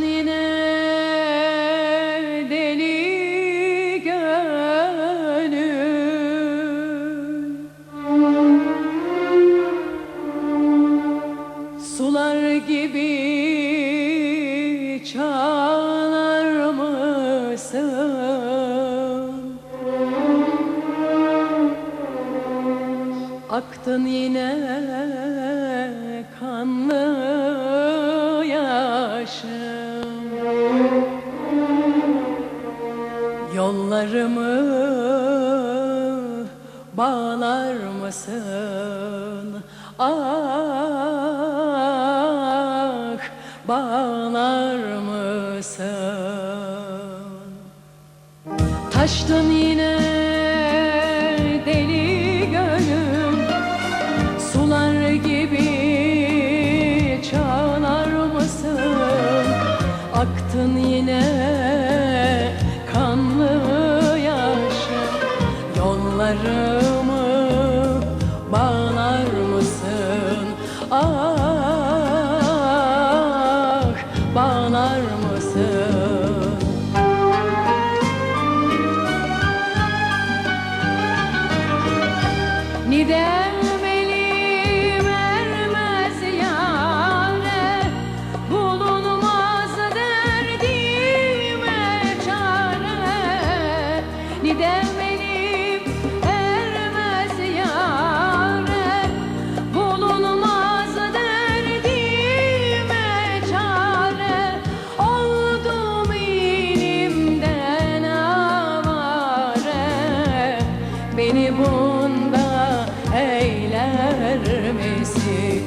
Yine deli gönül Sular gibi çalar mısın? Aktın yine kanlı Yollarımı bağlar mısın? Ah bağlar mısın? Taştın yine bağlar mısın? Beni bunda eyler misin?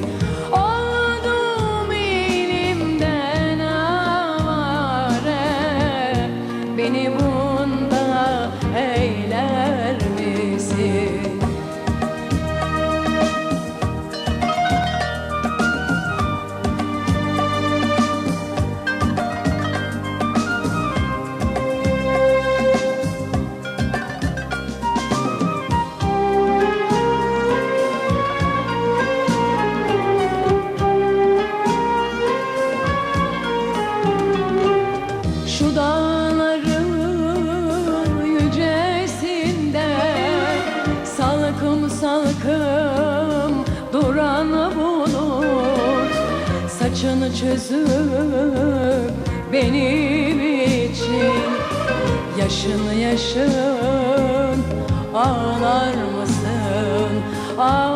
Oldum ilimden avare Beni bunda eyler misin? Şu dağların yücesinde Salkım salkım duran bulut Saçını çözüp benim için Yaşın yaşın ağlar mısın? Ah